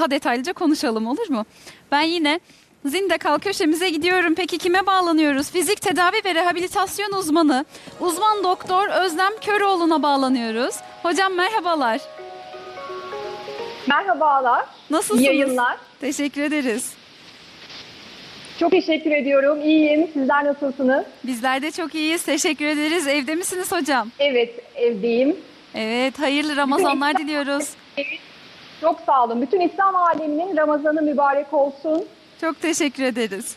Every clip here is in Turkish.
daha detaylıca konuşalım olur mu? Ben yine Zindakal köşemize gidiyorum. Peki kime bağlanıyoruz? Fizik tedavi ve rehabilitasyon uzmanı, uzman doktor Özlem Köroğlu'na bağlanıyoruz. Hocam merhabalar. Merhabalar. Nasılsınız? Yayınlar. Teşekkür ederiz. Çok teşekkür ediyorum. İyiyim. Sizler nasılsınız? Bizler de çok iyiyiz. Teşekkür ederiz. Evde misiniz hocam? Evet, evdeyim. Evet, hayırlı Ramazanlar diliyoruz. Çok sağ olun. Bütün İslam aleminin Ramazanı mübarek olsun. Çok teşekkür ederiz.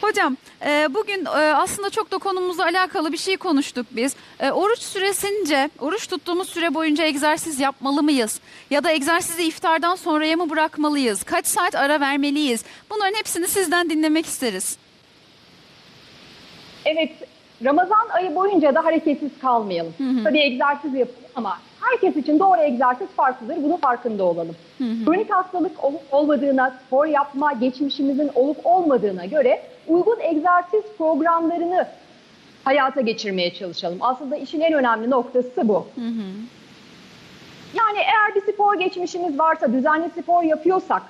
Hocam e, bugün e, aslında çok da konumuzla alakalı bir şey konuştuk biz. E, Oruç süresince, oruç tuttuğumuz süre boyunca egzersiz yapmalı mıyız? Ya da egzersizi iftardan sonraya mı bırakmalıyız? Kaç saat ara vermeliyiz? Bunların hepsini sizden dinlemek isteriz. Evet, Ramazan ayı boyunca da hareketsiz kalmayalım. Tabii egzersiz yapalım ama herkes için doğru egzersiz farklıdır. Bunun farkında olalım. Kronik hastalık olup olmadığına, spor yapma geçmişimizin olup olmadığına göre uygun egzersiz programlarını hayata geçirmeye çalışalım. Aslında işin en önemli noktası bu. Yani eğer bir spor geçmişimiz varsa, düzenli spor yapıyorsak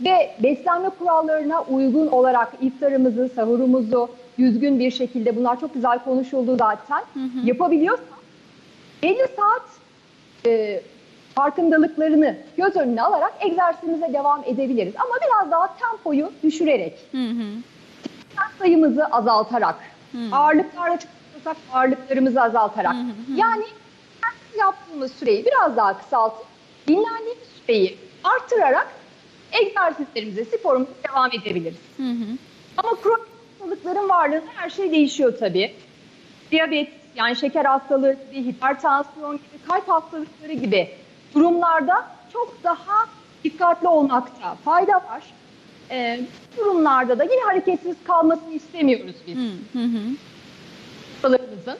ve beslenme kurallarına uygun olarak iftarımızı, sahurumuzu düzgün bir şekilde bunlar çok güzel konuşuldu zaten yapabiliyorsak belli saat e, farkındalıklarını göz önüne alarak egzersizimize devam edebiliriz. Ama biraz daha tempoyu düşürerek, Hı hı. sayımızı azaltarak, ağırlıklarla çalışıyorsak ağırlıklarımızı azaltarak. Yani egzersiz yaptığımız süreyi biraz daha kısaltıp dinlendiğimiz süreyi artırarak egzersizlerimize, sporumuza devam edebiliriz. Hı hı. Ama kronik hastalıkların varlığında her şey değişiyor tabii. Diyabet, yani şeker hastalığı gibi, hipertansiyon gibi, kalp hastalıkları gibi durumlarda çok daha dikkatli olmakta fayda var. Ee, durumlarda da yine hareketsiz kalmasını istemiyoruz biz hı. hastalarımızın.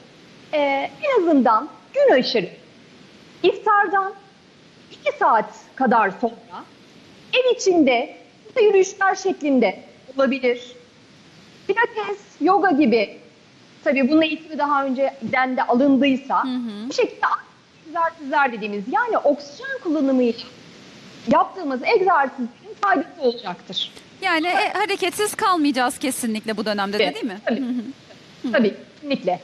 Ee, en azından gün aşırı iftardan 2 saat kadar sonra ev içinde yürüyüşler şeklinde olabilir. Pilates, yoga gibi tabii bunun eğitimi daha önceden de alındıysa bu şekilde egzersizler dediğimiz yani oksijen kullanımıyla yaptığımız egzersizlerin faydası olacaktır. Yani e, hareketsiz kalmayacağız kesinlikle bu dönemde de değil mi? tabii. Tabii kesinlikle.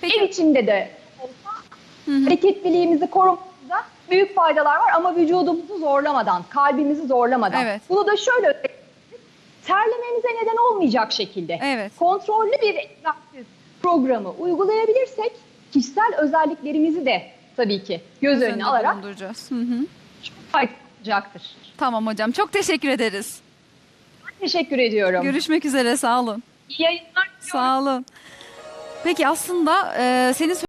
Peki. Ev içinde de olsa hareketliliğimizi korumamızda büyük faydalar var ama vücudumuzu zorlamadan, kalbimizi zorlamadan. Evet. Bunu da şöyle terlememize neden olmayacak şekilde Evet. kontrollü bir egzersiz programı uygulayabilirsek kişisel özelliklerimizi de tabii ki göz Göz önüne alarak bulunduracağız. Hı çok. Tamam hocam çok teşekkür ederiz. Teşekkür ediyorum. Görüşmek üzere sağ olun. İyi yayınlar diliyorum. Sağ olun. Peki aslında e, senin